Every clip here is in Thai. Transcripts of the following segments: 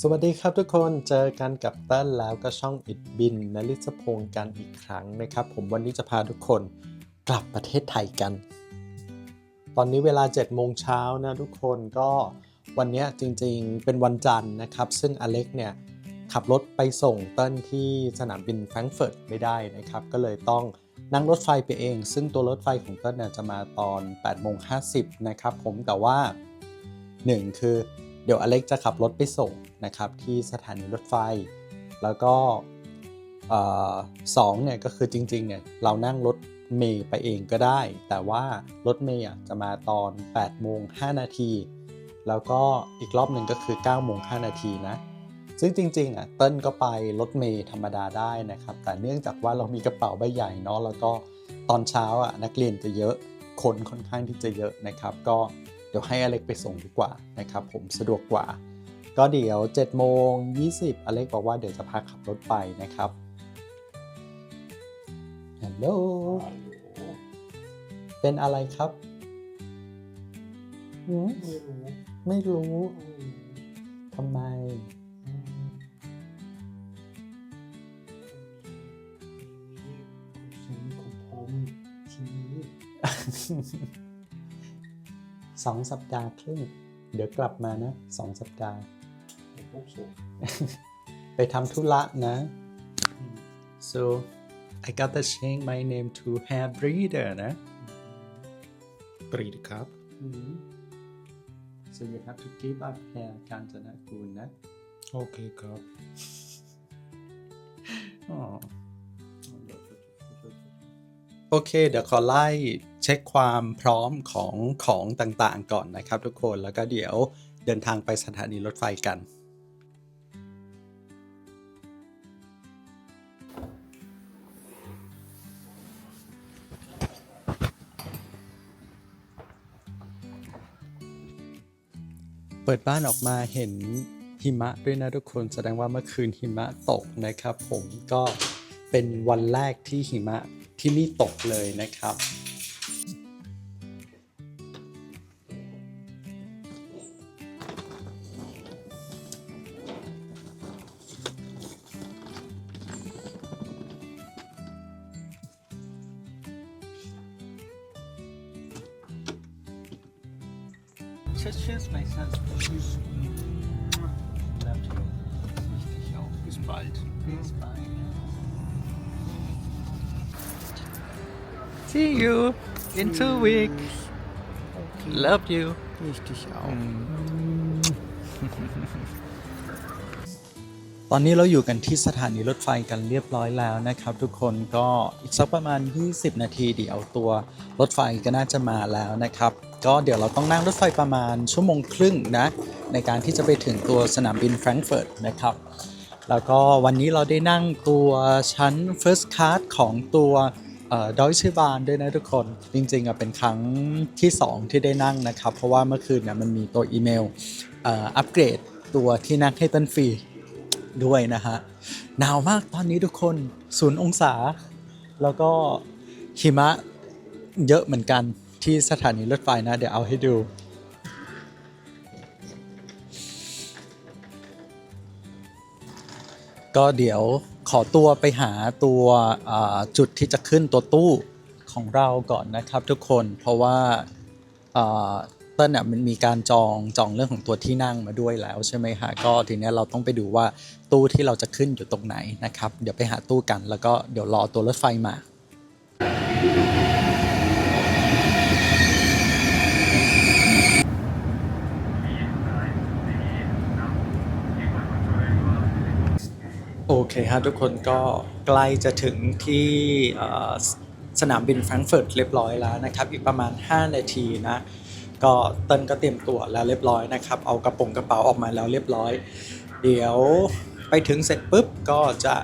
สวัสดีครับทุกคนเจอกันกับเต้นแล้วก็ช่องอิดบินนลิศพงศ์กันอีกครั้งนะครับ ผมวันนี้จะพาทุกคนกลับประเทศไทยกัน ตอนนี้เวลา7โมงเช้านะทุกคนก็วันนี้จริงๆเป็นวันจันทร์นะครับ ซึ่งอเล็กเนี่ยขับรถไปส่งเต้นที่สนามบินแฟรงก์เฟิร์ตไม่ได้นะครับ ก็เลยต้องนั่งรถไฟไปเอง ซึ่งตัวรถไฟของเต้นเนี่ยจะมาตอน8โมง50นะครับผมแต่ว่า 1 คือ เดี๋ยวอเล็กจะขับรถไปส่งนะครับที่สถานีรถไฟ แล้วก็สองเนี่ยก็คือจริงๆเนี่ยเรานั่งรถเมย์ไปเองก็ได้ แต่ว่ารถเมย์อะจะมาตอน8โมง5นาที แล้วก็อีกรอบหนึ่งก็คือ9โมง5นาทีนะซึ่งจริงๆอะเติ้ลก็ไปรถเมย์ธรรมดาได้นะครับ แต่เนื่องจากว่าเรามีกระเป๋าใบใหญ่เนาะแล้วก็ตอนเช้าอะนักเรียนจะเยอะคนค่อนข้างที่จะเยอะนะครับ ก็ ดี๋ยวให้อเล็กไปส่งดีกว่านะครับผมสะดวกกว่า ก็เดี๋ยว7โมง20อเล็กบอกว่าเดี๋ยวจะพาขับรถไปนะครับฮัลโหลเป็นอะไรครับไม่รู้ไม่รู้ทำไมของผมชีวิต สองสัปดาห์ครึ่ง เดี๋ยวกลับมานะสองสัปดาห์ของพวกสุขไปทำธุระนะ so I gotta change my name to hair breeder นะกรีดครับ so you have to give up hair การจนะกูลนะ โอเคครับอ๋อ โอเค เดี๋ยวขอไล่เช็คความพร้อมของของต่างๆ ก่อนนะครับทุกคนแล้วก็เดี๋ยวเดินทางไปสถานีรถไฟกันเปิดบ้านออกมาเห็นหิมะด้วยนะทุกคนแสดงว่าเมื่อคืนหิมะตกนะครับ ผมก็เป็นวันแรกที่หิมะ ที่นี่ตกเลยนะครับ Tschüss, tschüss, mein Schatz. Tschüss. Love you. Ich dich auch. Bis bald. Bis bald. See you in two weeks. Love you. Ich dich auch ตอนนี้เราอยู่กันที่สถานีรถไฟกันเรียบร้อยแล้วนะครับ ทุกคนก็อีกสักประมาณ 20 นาทีเดี๋ยวตัวรถไฟก็น่าจะมาแล้วนะครับ ก็เดี๋ยวเราต้องนั่งรถไฟประมาณชั่วโมงครึ่งนะ ในการที่จะไปถึงตัวสนามบินแฟรงก์เฟิร์ตนะครับแล้วก็วันนี้เราได้นั่งตัวชั้น First Class ของตัว ดอยชื่อบานด้วยนะทุกคน จริงๆอะเป็นครั้งที่ 2 ที่ได้นั่งนะครับ เพราะว่าเมื่อคืนเนี่ยมันมีตัวอีเมลอัปเกรดตัวที่นั่งให้เต้นฟรีด้วยนะฮะหนาวมากตอนนี้ทุกคนศูนย์องศา แล้วก็หิมะเยอะเหมือนกันที่สถานีรถไฟนะ เดี๋ยวเอาให้ดู ก็เดี๋ยวขอตัวไปหาตัวจุดที่จะขึ้นตัวตู้ของเราก่อนนะครับทุกคนเพราะว่าเต้นเนี่ยมันมีการจองจองเรื่องของตัวที่นั่งมาด้วยแล้วใช่ไหมฮะก็ทีนี้เราต้องไปดูว่าตู้ที่เราจะขึ้นอยู่ตรงไหนนะครับ เดี๋ยวไปหาตู้กันแล้วก็เดี๋ยวรอตัวรถไฟมา โอเคฮะทุกคนก็ใกล้จะถึงที่สนามบินแฟรงก์เฟิร์ตเรียบร้อยแล้วนะครับ อีกประมาณ 5 นาทีนะ ก็เต้นก็เตรียมตัวแล้วเรียบร้อยนะครับ เอากระโปรงกระเป๋าออกมาแล้วเรียบร้อย เดี๋ยวไปถึงเสร็จปุ๊บก็จะ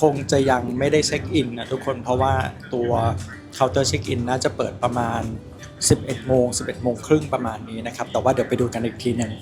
คงจะยังไม่ได้เช็คอินนะทุกคนเพราะว่าตัวเคาน์เตอร์เช็คอินน่าจะเปิดประมาณ 11โมง11โมงครึ่งประมาณนี้นะครับ แต่ว่าเดี๋ยวไปดูกันอีกทีหนึ่ง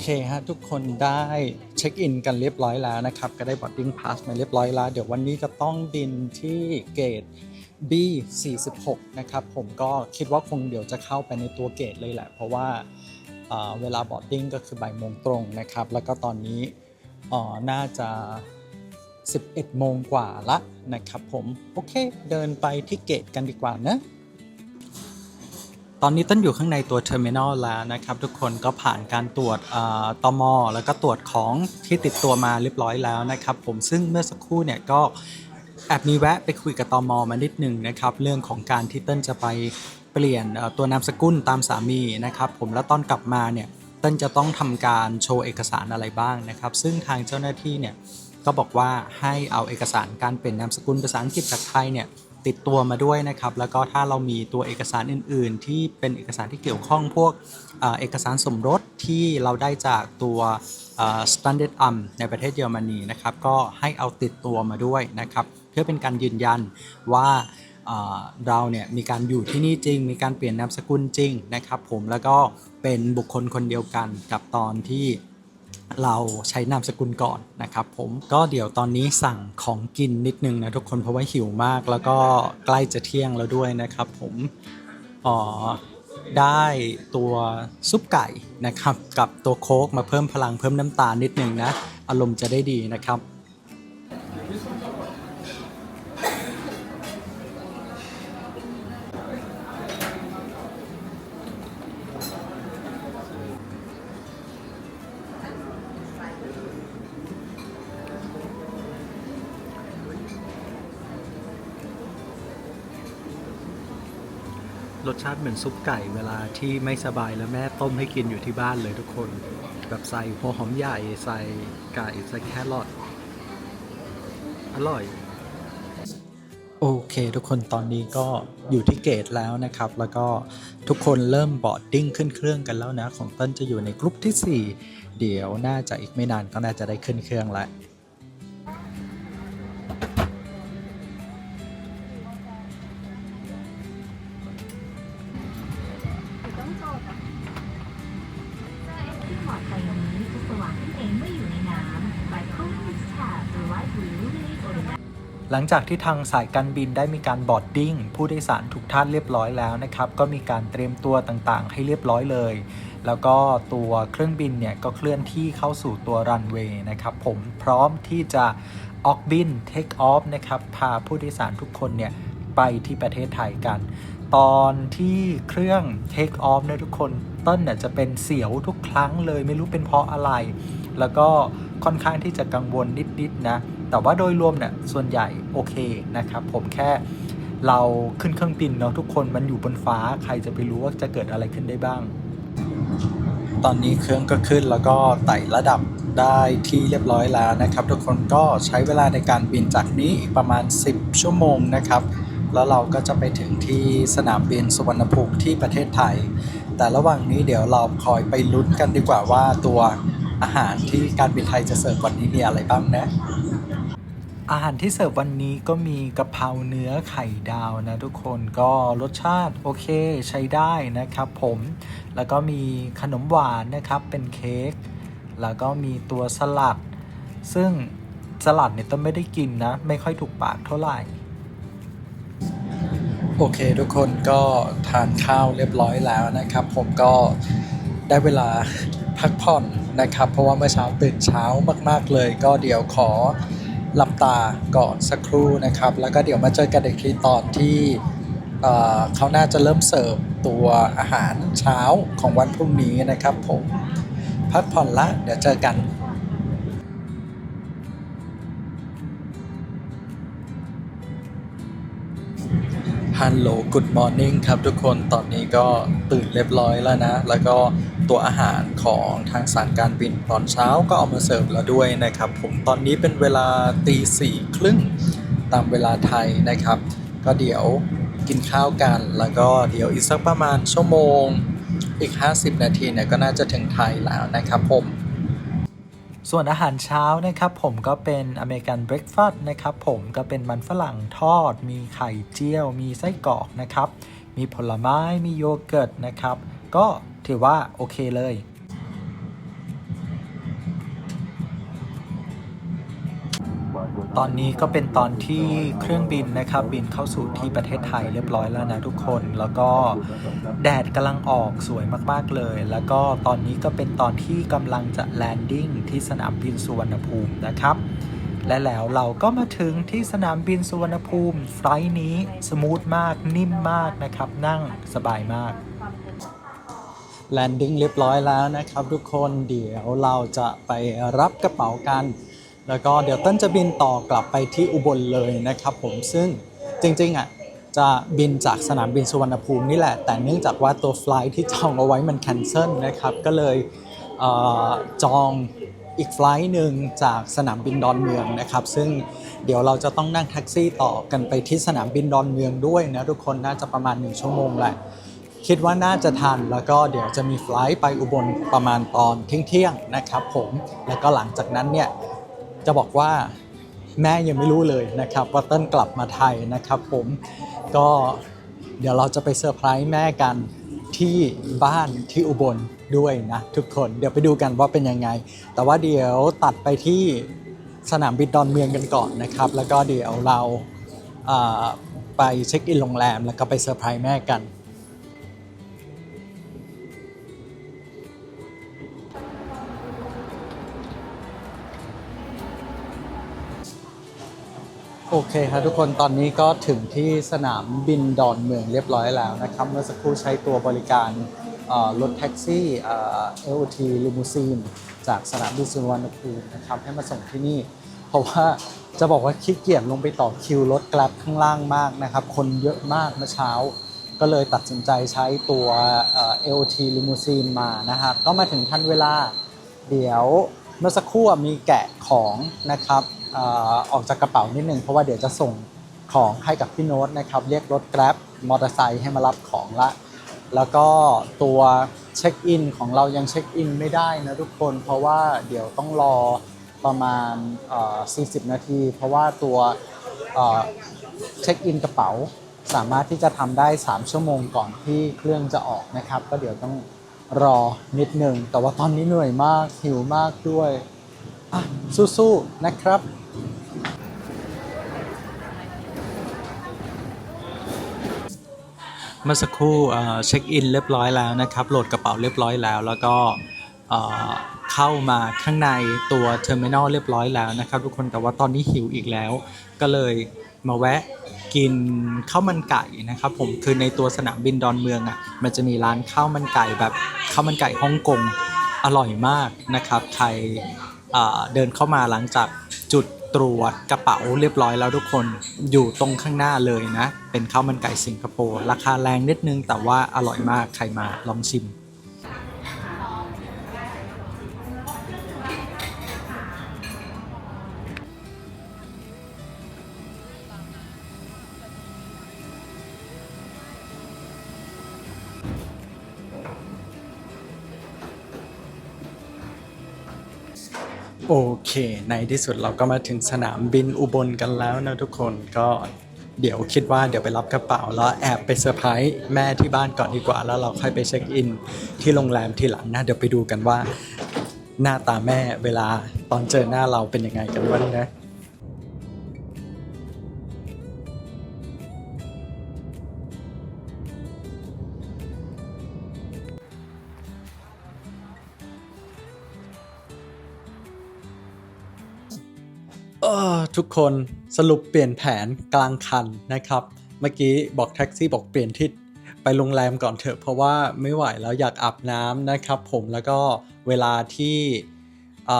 เคฮะทุกคนได้เช็คอินกันเรียบร้อยแล้วนะครับ ก็ได้บอดดิ้งพาสมาเรียบร้อยแล้ว เดี๋ยววันนี้จะต้องบินที่เกต B46 นะครับ ผมก็คิดว่าคงเดี๋ยวจะเข้าไปในตัวเกตเลยแหละ เพราะว่าเวลาบอดดิ้งก็คือบ่ายโมงตรงนะครับ แล้วก็ตอนนี้น่าจะ 11 โมงกว่าละนะครับผม โอเค เดินไปที่เกตกันดีกว่านะ ตอนนี้ต้นอยู่ข้างในตัวเทอร์มินอลแล้วนะครับทุกคนก็ผ่านการตรวจอ่าตมแล้วก็ตรวจของที่ติดตัวมาเรียบร้อยแล้วนะครับผมซึ่งเมื่อสักครู่เนี่ยก็แอบมีแวะไปคุยกับตมมานิดหนึ่งนะครับเรื่องของการที่เต้นจะไปเปลี่ยนตัวนามสกุลตามสามีนะครับผมแล้วตอนกลับมาเนี่ยเต้นจะต้องทำการโชว์เอกสารอะไรบ้างนะครับ ซึ่งทางเจ้าหน้าที่เนี่ยก็บอกว่าให้เอาเอกสารการเปลี่ยนนามสกุลภาษาอังกฤษจากไทยเนี่ย ติดตัวมาด้วยนะครับ แล้วก็ถ้าเรามีตัวเอกสารอื่น ๆ ที่เป็นเอกสารที่เกี่ยวข้องพวกเอ่อเอกสารสมรสที่เราได้จากตัวสแตนดาร์ดอัมในประเทศเยอรมนีนะครับ ก็ให้เอาติดตัวมาด้วยนะครับ เพื่อเป็นการยืนยันว่าเราเนี่ยมีการอยู่ที่นี่จริง มีการเปลี่ยนนามสกุลจริงนะครับ ผมแล้วก็เป็นบุคคลคนเดียวกันกับตอนที่ เราใช้นามสกุลก่อนนะครับผมก็เดี๋ยวตอนนี้สั่งของกินนิดนึงนะทุกคนเพราะว่าหิวมากแล้วก็ใกล้จะเที่ยงแล้วด้วยนะครับผมอ๋อได้ตัวซุปไก่นะครับกับตัวโค้กมาเพิ่มพลังเพิ่มน้ำตาลนิดนึงนะ อารมณ์จะได้ดีนะครับ รสชาติเหมือนซุปไก่เวลาที่ไม่สบายแล้วแม่ต้มให้กินอยู่ที่บ้านเลยทุกคน แบบใส่หัวหอมใหญ่ใส่ไก่ใส่แครอทอร่อย โอเค ทุกคนตอนนี้ก็อยู่ที่เกตแล้วนะครับ แล้วก็ทุกคนเริ่มบอดดิ้งขึ้นเครื่องกันแล้วนะ ของเต้นจะอยู่ในกลุ่มที่ 4 เดี๋ยวน่าจะอีกไม่นานก็น่าจะได้ขึ้นเครื่องแล้ว ลังจากที่ทางสายการบินได้มีการบอดดิ้งผู้โดยสารทุกท่านเรียบร้อยแล้วนะครับ ก็มีการเตรียมตัวต่างๆ ให้เรียบร้อยเลย แล้วก็ตัวเครื่องบินเนี่ยก็เคลื่อนที่เข้าสู่ตัวรันเวย์นะครับ ผมพร้อมที่จะออกบินเทคออฟนะครับ พาผู้โดยสารทุกคนเนี่ยไปที่ประเทศไทยกัน ตอนที่เครื่องเทคออฟเนี่ยทุกคนต้นเนี่ยจะเป็นเสียวทุกครั้งเลยไม่รู้เป็นเพราะอะไร แล้วก็ค่อนข้างที่จะกังวลนิดๆนะ แต่ว่าโดยรวมเนี่ยส่วนใหญ่โอเคนะครับ ผมแค่เราขึ้นเครื่องบินเนาะทุกคนมันอยู่บนฟ้าใครจะไปรู้ว่าจะเกิดอะไรขึ้นได้บ้าง ตอนนี้เครื่องก็ขึ้นแล้วก็ไต่ระดับได้ที่เรียบร้อยแล้วนะครับ ทุกคนก็ใช้เวลาในการบินจากนี้อีกประมาณ 10 ชั่วโมงนะครับ แล้วเราก็จะไปถึงที่สนามบินสุวรรณภูมิที่ประเทศไทย แต่ระหว่างนี้เดี๋ยวเราคอยไปลุ้นกันดีกว่าว่าตัว อาหารที่การบินไทยจะเสิร์ฟวันนี้มีอะไรบ้างนะ อาหารที่เสิร์ฟวันนี้ก็มีกะเพราเนื้อไข่ดาวนะทุกคนก็รสชาติโอเคใช้ได้นะครับผมแล้วก็มีขนมหวานนะครับเป็นเค้กแล้วก็มีตัวสลัด ซึ่งสลัดเนี่ยต้องไม่ได้กินนะ ไม่ค่อยถูกปากเท่าไหร่ โอเคทุกคนก็ทานข้าวเรียบร้อยแล้วนะครับ ผมก็ได้เวลาพักผ่อน นะครับ เพราะว่าเมื่อเช้าตื่นเช้ามาก ๆเลย ก็เดี๋ยวขอหลับตาก่อนสักครู่นะครับ แล้วก็เดี๋ยวมาเจอกันอีกทีตอนที่เขาน่าจะเริ่มเสิร์ฟตัวอาหารเช้าของวันพรุ่งนี้นะครับผมพักผ่อนละเดี๋ยวเจอกันฮัลโหล กูดมอร์นิ่งครับทุกคน ตอนนี้ก็ตื่นเรียบร้อยแล้วนะ แล้วก็ ตัวอาหารของทางสายการบินตอนเช้าก็เอามาเสิร์ฟแล้วด้วยนะครับ ผมตอนนี้เป็นเวลาตีสี่ครึ่งตามเวลาไทยนะครับ ก็เดี๋ยวกินข้าวกัน แล้วก็เดี๋ยวอีกสักประมาณชั่วโมงอีก 50 นาทีเนี่ยก็น่าจะถึงไทยแล้วนะครับผม ส่วนอาหารเช้านะครับผมก็เป็นอเมริกันเบรคฟาสต์นะครับผมก็เป็นมันฝรั่งทอด มีไข่เจียว มีไส้กรอกนะครับ มีผลไม้มีโยเกิร์ตนะครับ ก็ ถือว่าโอเคเลย ตอนนี้ก็เป็นตอนที่เครื่องบินนะครับ บินเข้าสู่ที่ประเทศไทยเรียบร้อยแล้วนะทุกคน แล้วก็แดดกำลังออกสวยมากๆเลย แล้วก็ตอนนี้ก็เป็นตอนที่กำลังจะแลนดิ้งที่สนามบินสุวรรณภูมินะครับและแล้วเราก็มาถึงที่สนามบินสุวรรณภูมิ ไฟล์นี้สมูทมากนิ่มมากนะครับ นั่งสบายมาก แลนดิ้งเรียบร้อยแล้วนะครับทุกคนเดี๋ยวเราจะไปรับกระเป๋ากัน แล้วก็เดี๋ยวต้นจะบินต่อกลับไปที่อุบลเลยนะครับผมซึ่งจริงๆอะจะบินจากสนามบินสุวรรณภูมินี่แหละ แต่เนื่องจากว่าตัวไฟล์ที่จองเอาไว้มันแคนเซิลนะครับก็เลยเออจองอีกไฟล์หนึ่งจากสนามบินดอนเมืองนะครับ ซึ่งเดี๋ยวเราจะต้องนั่งแท็กซี่ต่อกันไปที่สนามบินดอนเมืองด้วยนะทุกคนน่าจะประมาณ 1 ชั่วโมงแหละ คิดว่าน่าจะทันแล้วก็เดี๋ยวจะมีไฟลท์ไปอุบลประมาณตอนเที่ยงๆนะครับผมแล้วก็หลังจากนั้นเนี่ยจะบอกว่าแม่ยังไม่รู้เลยนะครับว่าเต้นกลับมาไทยนะครับผมก็เดี๋ยวเราจะไปเซอร์ไพรส์แม่กันที่บ้านที่อุบลด้วยนะทุกคนเดี๋ยวไปดูกันว่าเป็นยังไง แต่ว่าเดี๋ยวตัดไปที่สนามบินดอนเมืองกันก่อนนะครับ แล้วก็เดี๋ยวเราไปเช็คอินโรงแรมแล้วก็ไปเซอร์ไพรส์แม่กัน โอเคครับทุกคนตอนนี้ก็ถึงที่สนามบินดอนเมืองเรียบร้อยแล้วนะครับเมื่อสักครู่ใช้ตัวบริการรถแท็กซี่เอ่อ LT ลิมูซีนจากสนามบินสุวรรณภูมินะครับให้มาส่งที่นี่ เพราะว่าจะบอกว่าขี้เกียจลงไปต่อคิวรถกลับข้างล่างมากนะครับ คนเยอะมากเมื่อเช้า ก็เลยตัดสินใจใช้ตัวเอ่อ LT ลิมูซีนมานะครับก็มาถึงทันเวลา เดี๋ยวเมื่อสักครู่มีแกะของนะครับ ออกจากกระเป๋านิดนึงเพราะว่าเดี๋ยวจะส่งของให้กับพี่โน้ตนะครับ เรียกรถ Grab มอเตอร์ไซค์ให้มารับของละ แล้วก็ตัวเช็คอินของเรายังเช็คอินไม่ได้นะทุกคน เพราะว่าเดี๋ยวต้องรอประมาณเอ่อ40 นาที เพราะว่าตัวเอ่อเช็คอินกระเป๋าสามารถที่จะทำได้ 3 ชั่วโมงก่อนที่เครื่องจะออกนะครับ ก็เดี๋ยวต้องรอนิดหนึ่งแต่ว่าตอนนี้เหนื่อยมากหิวมากด้วย อะสู้ๆนะครับเมื่อสักครู่เช็คอินเรียบร้อยแล้วนะครับโหลดกระเป๋าเรียบร้อยแล้ว แล้วก็เอ่อเข้ามาข้างในตัวเทอร์มินอลเรียบร้อยแล้วนะครับ ทุกคนแต่ว่าตอนนี้หิวอีกแล้ว ก็เลยมาแวะกินข้าวมันไก่นะครับ ผมคือในตัวสนามบินดอนเมืองอะมันจะมีร้านข้าวมันไก่แบบข้าวมันไก่ฮ่องกงอร่อยมากนะครับใคร เดินเข้ามาหลังจากจุดตรวจกระเป๋าเรียบร้อยแล้วทุกคนอยู่ตรงข้างหน้าเลยนะ เป็นข้าวมันไก่สิงคโปร์ราคาแรงนิดนึงแต่ว่าอร่อยมากใครมาลองชิม โอเค ในที่สุดเราก็มาถึงสนามบินอุบลกันแล้วนะทุกคนก็เดี๋ยวคิดว่าเดี๋ยวไปรับกระเป๋าแล้วแอบไปเซอร์ไพรส์แม่ที่บ้านก่อนดีกว่า แล้วเราค่อยไปเช็คอิน ที่โรงแรมทีหลังนะเดี๋ยวไปดูกันว่า หน้าตาแม่เวลาตอนเจอหน้าเราเป็นยังไงกันบ้างนะ ทุกคนสรุปเปลี่ยนแผนกลางคันนะครับ เมื่อกี้บอกแท็กซี่บอกเปลี่ยนทิศไปโรงแรมก่อนเถอะเพราะว่าไม่ไหวแล้วอยากอาบน้ำนะครับ ผมแล้วก็เวลาที่อ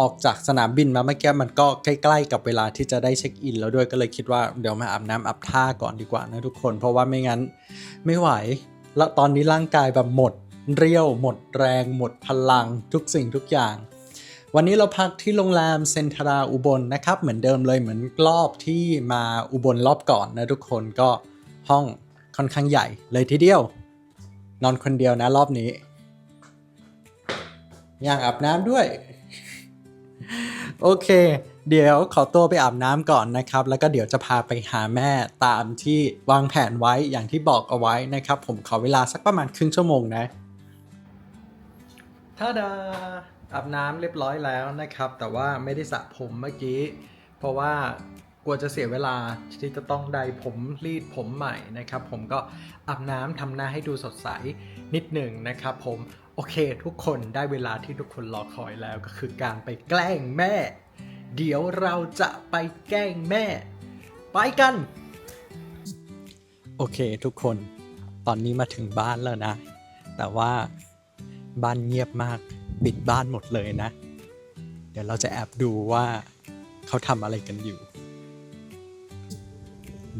ออกจากสนามบินมาเมื่อกี้มันก็ใกล้ ๆ กับเวลาที่จะได้เช็คอินแล้วด้วยก็เลยคิดว่าเดี๋ยวมาอาบน้ำอาบท่าก่อนดีกว่านะทุกคน เพราะว่าไม่งั้นไม่ไหว แล้วตอนนี้ร่างกายแบบหมด เรี่ยวหมดแรง หมดพลังทุกสิ่งทุกอย่าง วันนี้เราพักที่โรงแรมเซนทราอุบลนะครับ เหมือนเดิมเลยเหมือนรอบที่มาอุบลรอบก่อนนะทุกคนก็ห้องค่อนข้างใหญ่เลยทีเดียว นอนคนเดียวนะรอบนี้อยากอาบน้ำด้วย โอเค เดี๋ยวขอตัวไปอาบน้ำก่อนนะครับ แล้วก็เดี๋ยวจะพาไปหาแม่ตามที่วางแผนไว้อย่างที่บอกเอาไว้นะครับ ผมขอเวลาสักประมาณครึ่งชั่วโมงนะท่าดา อาบน้ำเรียบร้อยแล้วนะครับ แต่ว่าไม่ได้สระผมเมื่อกี้ เพราะว่ากลัวจะเสียเวลาที่จะต้องใดผมรีดผมใหม่นะครับ ผมก็อาบน้ำทำหน้าให้ดูสดใสนิดหนึ่งนะครับ ผมโอเคทุกคนได้เวลาที่ทุกคนรอคอยแล้วก็คือการไปแกล้งแม่ เดี๋ยวเราจะไปแกล้งแม่ ไปกัน โอเคทุกคนตอนนี้มาถึงบ้านแล้วนะ แต่ว่าบ้านเงียบมาก ปิดบ้านหมดเลยนะ เดี๋ยวเราจะแอบดูว่าเขาทำอะไรกันอยู่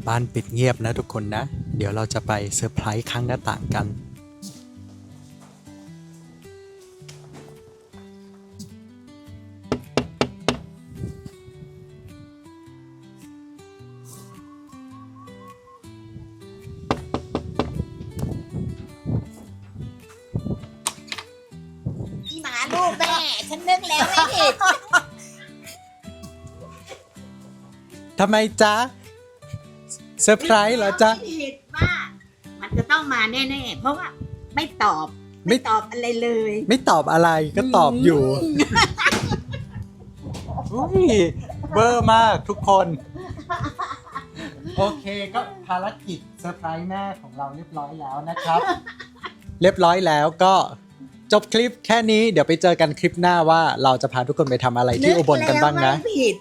บ้านปิดเงียบนะทุกคนนะ เดี๋ยวเราจะไปเซอร์ไพรส์ข้างหน้าต่างกัน ไมจ๊ะเซอร์ไพรส์เหรอจ๊ะไม่ผิดว่ามันจะต้องมาแน่ๆ เพราะว่าไม่ตอบไม่ ไม่ตอบอะไรเลย ไม่ตอบอะไรก็ตอบอยู่อุ้ยเบอร์มากทุกคน โอเคก็ภารกิจเซอร์ไพรส์แม่ของเราเรียบร้อยแล้วนะครับ เรียบร้อยแล้วก็จบคลิปแค่นี้เดี๋ยวไปเจอกันคลิปหน้าว่าเราจะพาทุกคนไปทำอะไรที่อุบลกันบ้างนะ กแล้วไม่ผิด